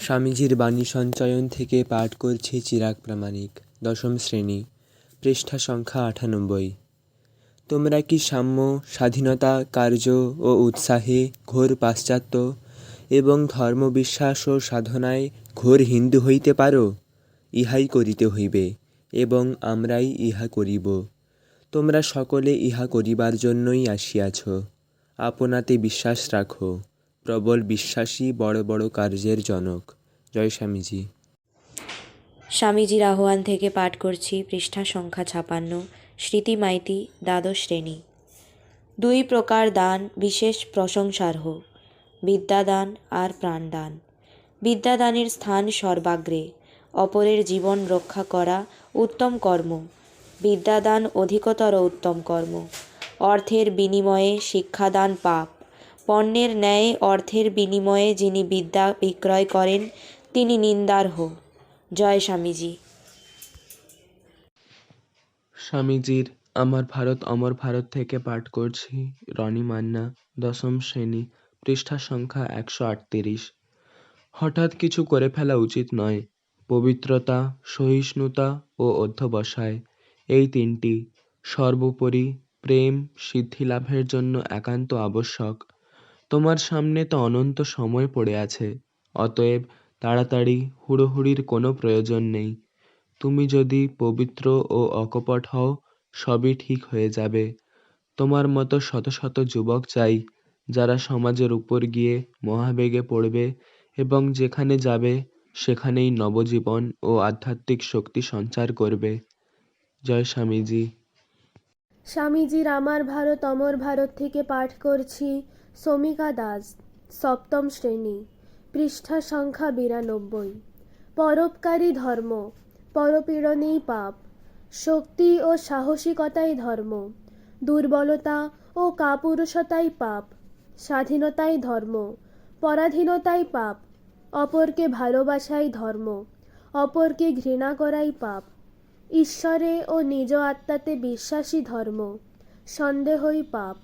স্বামীজির বাণী সঞ্চয়ন থেকে পাঠ করছে চিরাগ প্রামাণিক, দশম শ্রেণি, পৃষ্ঠা সংখ্যা আটানব্বই। তোমরা কি সাম্য, স্বাধীনতা, কার্য ও উৎসাহে ঘোর পাশ্চাত্য এবং ধর্মবিশ্বাস ও সাধনায় ঘোর হিন্দু হইতে পারো? ইহাই করিতে হইবে এবং আমরাই ইহা করিব। তোমরা সকলে ইহা করিবার জন্যই আসিয়াছ। আপনাতে বিশ্বাস রাখো। প্রবল বিশ্বাসী বড় বড় কার্যের জনক। জয় স্বামীজি। স্বামীজির আহ্বান থেকে পাঠ করছি পৃষ্ঠা সংখ্যা ছাপান্ন, স্মৃতি মাইতি, দ্বাদশ শ্রেণি। দুই প্রকার দান, বিশেষ প্রশংসার্হ, বিদ্যাদান আর প্রাণদান। বিদ্যাদানের স্থান সর্বাগ্রে, অপরের জীবন রক্ষা করা উত্তম কর্ম, বিদ্যাদান অধিকতর উত্তম কর্ম। অর্থের বিনিময়ে শিক্ষাদান পাপ। পণ্যের ন্যায়, অর্থের বিনিময়ে যিনি বিদ্যা বিক্রয় করেন, তিনি নিন্দার্হ জয় স্বামীজি। স্বামীজির আমার ভারত, অমর ভারত থেকে পাঠ করছি রনি মান্না, দশম শ্রেণি, পৃষ্ঠা সংখ্যা একশো আটত্রিশ। হঠাৎ কিছু করে ফেলা উচিত নয়। পবিত্রতা, সহিষ্ণুতা ও অধ্যবসায়, এই তিনটি। সর্বোপরি প্রেম, সিদ্ধি লাভের জন্য একান্ত আবশ্যক। তোমার সামনে তো অনন্ত সময় পড়ে আছে, অতএব তাড়াতাড়ি হুড়োহুড়ির কোনো প্রয়োজন নেই। তুমি যদি পবিত্র ও অকপট হও, সবই ঠিক হয়ে যাবে। তোমার মতো শত শত যুবক চাই, যারা সমাজের উপর গিয়ে মহাবেগে পড়বে এবং যেখানে যাবে, সেখানেই নবজীবন ও আধ্যাত্মিক শক্তি সঞ্চার করবে। জয় স্বামীজি। স্বামীজির আমার ভারত, অমর ভারত থেকে পাঠ করছি সমিকা দাস, সপ্তম শ্রেণি, পৃষ্ঠা সংখ্যা বিরানব্বই। পরোপকারী ধর্ম, পরপীড়নেই পাপ। শক্তি ও সাহসিকতাই ধর্ম, দুর্বলতা ও কাপুরুষতাই পাপ। স্বাধীনতাই ধর্ম, পরাধীনতাই পাপ। অপরকে ভালোবাসাই ধর্ম, অপরকে ঘৃণা করাই পাপ। ঈশ্বরে ও নিজ আত্মাতে বিশ্বাসী ধর্ম, সন্দেহই পাপ,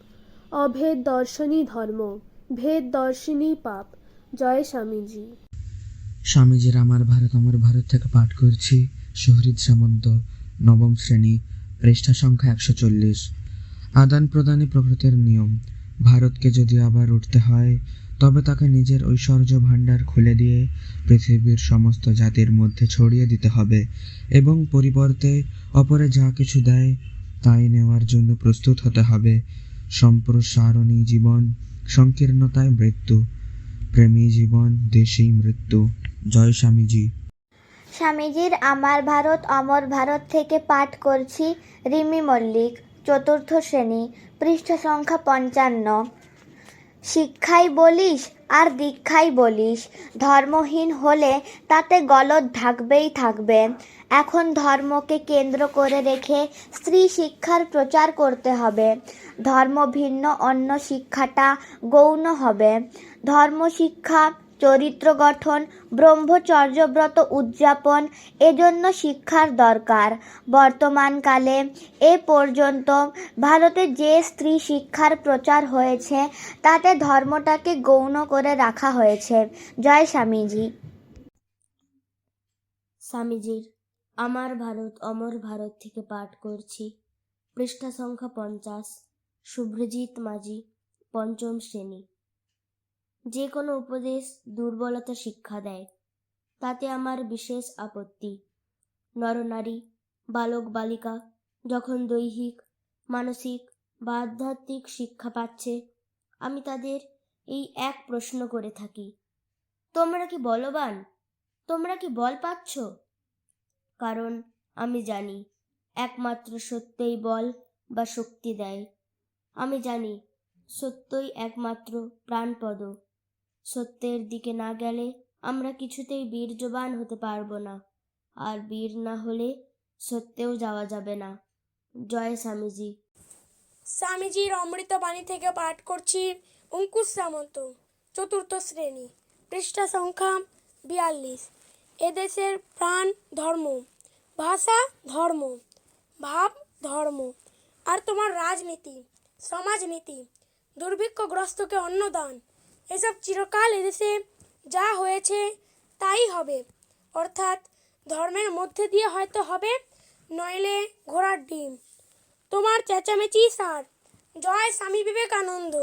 অভেদ দর্শনী ধর্ম, ভেদ দর্শনই পাপ। জয় স্বামীজি। স্বামীজির আমার ভারত আমার ভারত থেকে পাঠ করছি সুহৃদ সামন্ত নবম শ্রেণি, পৃষ্ঠা সংখ্যা একশো চল্লিশ। আদান প্রদানে প্রকৃতির নিয়ম। ভারতকে যদি আবার উঠতে হয় তবে তাকে নিজের ঐশ্বর্য ভাণ্ডার খুলে দিয়ে পৃথিবীর সমস্ত জাতির মধ্যে ছড়িয়ে দিতে হবে এবং পরিবর্তে অপরে যা কিছু দেয় তাই নেওয়ার জন্য প্রস্তুত হতে হবে। সম্প্রসারণী জীবন, সংকীর্ণতায় মৃত্যু, প্রেমী জীবন দেশেই মৃত্যু। জয় স্বামীজি। স্বামীজির আমার ভারত, অমর ভারত থেকে পাঠ করছি রিমি মল্লিক, চতুর্থ শ্রেণি পৃষ্ঠ সংখ্যা পঞ্চান্ন। শিক্ষাই বলিস আর দীক্ষাই বলিস। ধর্মহীন হলে তাতে গলদ থাকবেই থাকবে। এখন ধর্মকে কেন্দ্র করে রেখে স্ত্রী শিক্ষার প্রচার করতে হবে। ধর্ম ভিন্ন, অন্য শিক্ষাটা গৌণ হবে। ধর্ম শিক্ষা চরিত্র গঠন, ব্রহ্মচর্যব্রত উদযাপন এজন্য শিক্ষার দরকার। বর্তমানকালে এ পর্যন্ত ভারতে যে স্ত্রী শিক্ষার প্রচার হয়েছে, তাতে ধর্মটাকে গৌণ করে রাখা হয়েছে। জয় স্বামীজি। স্বামীজির, আমার ভারত, অমর ভারত থেকে পাঠ করছি। পৃষ্ঠা সংখ্যা পঞ্চাশ শুভ্রজিৎ মাঝি, পঞ্চম শ্রেণি। যে কোনো উপদেশ দুর্বলতা শিক্ষা দেয়। তাতে আমার বিশেষ আপত্তি। নরনারী, বালক বালিকা যখন দৈহিক, মানসিক বা আধ্যাত্মিক শিক্ষা পাচ্ছে, আমি তাদের এই এক প্রশ্ন করে থাকি। তোমরা কি বলবান? তোমরা কি বল পাচ্ছ? কারণ আমি জানি, একমাত্র সত্যই বল বা শক্তি দেয়। আমি জানি, সত্যই একমাত্র প্রাণপদ সত্যের দিকে না গেলে আমরা কিছুতেই বীর্যবান হতে পারব না। আর বীর না হলে সত্যেও যাওয়া যাবে না। জয় স্বামীজি। স্বামীজির অমৃতবাণী থেকে পাঠ করছি অঙ্কুশ সামন্ত, চতুর্থ শ্রেণি, পৃষ্ঠা সংখ্যা বিয়াল্লিশ। এদেশের প্রাণ ধর্ম, ভাষা ধর্ম, ভাব ধর্ম, আর তোমার রাজনীতি, সমাজনীতি, দুর্ভিক্ষগ্রস্তকে অন্নদান এসব চিরকাল এদেশে যা হয়েছে তাই হবে। অর্থাৎ ধর্মের মধ্যে দিয়ে হয়তো হবে, নইলে ঘোড়ার ডিম। তোমার চেঁচামেচি সার জয় স্বামী বিবেকানন্দ।